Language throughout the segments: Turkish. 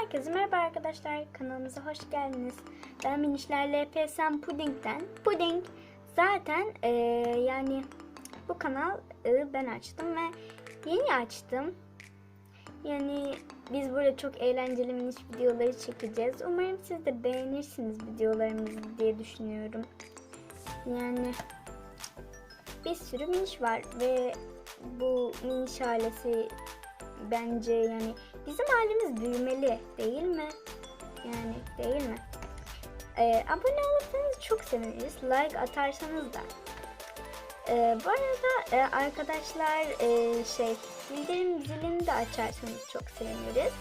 Herkese merhaba arkadaşlar. Kanalımıza hoş geldiniz. Ben Minişler LPSM Puding'den. Puding zaten eee, yani bu kanalı ben açtım ve yeni açtım. Yani biz böyle çok eğlenceli miniş videoları çekeceğiz. Umarım siz de beğenirsiniz videolarımızı diye düşünüyorum. Yani bir sürü miniş var ve bu miniş ailesi bence yani bizim ailemiz büyümeli değil mi? Yani değil mi? Ee, abone olursanız çok seviniriz. Like atarsanız da. Ee, bu arada e, arkadaşlar e, şey bildirim zilini de açarsanız çok seviniriz.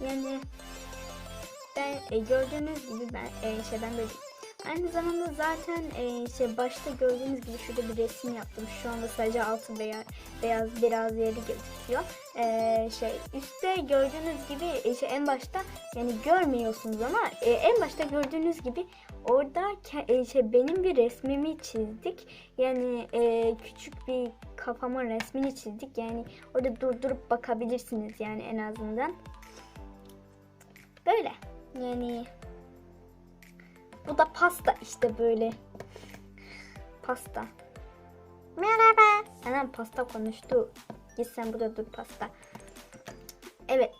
Yani ben e, gördüğünüz gibi ben e, şeyden böyle Aynı zamanda zaten e, şey başta gördüğünüz gibi şurada bir resim yaptım. Şu anda sadece altı beyaz, beyaz biraz yeri gözüküyor. E, şey üstte gördüğünüz gibi e, şey, en başta yani görmüyorsunuz ama e, en başta gördüğünüz gibi orada e, şey benim bir resmimi çizdik. Yani e, küçük bir kafamın resmini çizdik. Yani orada durdurup bakabilirsiniz yani en azından. Böyle. Yani bu da pasta işte böyle. Pasta. Merhaba. Anam pasta konuştu. Git sen burada dur pasta. Evet.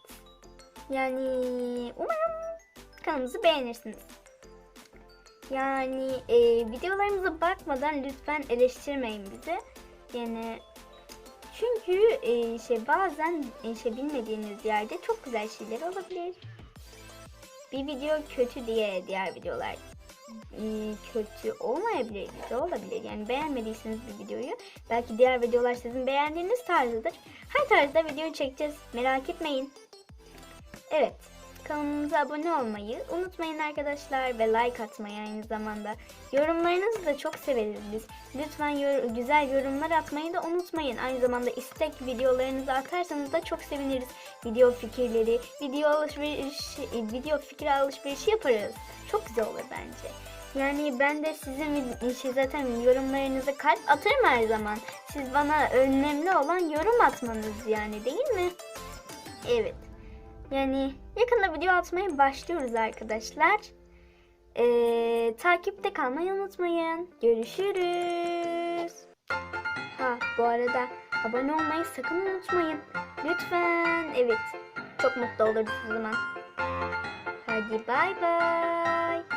Yani umarım kanalımızı beğenirsiniz. Yani e, videolarımıza bakmadan lütfen eleştirmeyin bizi. Yani çünkü e, şey bazen e, şey bilmediğiniz yerde çok güzel şeyler olabilir bir video kötü diye diğer videolar kötü olmayabilir, güzel olabilir. Yani beğenmediyseniz bir videoyu belki diğer videolar sizin beğendiğiniz tarzıdır. Her tarzda video çekeceğiz. Merak etmeyin. Evet. Kanalımıza abone olmayı unutmayın arkadaşlar ve like atmayı aynı zamanda. Yorumlarınızı da çok severiz biz. Lütfen yor- güzel yorumlar atmayı da unutmayın. Aynı zamanda istek videolarınızı atarsanız da çok seviniriz. Video fikirleri, video alışveriş, video fikir alışverişi yaparız. Çok güzel olur bence. Yani ben de sizin şey zaten yorumlarınıza kalp atarım her zaman. Siz bana önemli olan yorum atmanız yani değil mi? Evet. Yani yakında video atmaya başlıyoruz arkadaşlar. Ee, takipte kalmayı unutmayın. Görüşürüz. Ha bu arada abone olmayı sakın unutmayın. Lütfen. Evet. Çok mutlu oluruz o zaman. Hadi bay bay.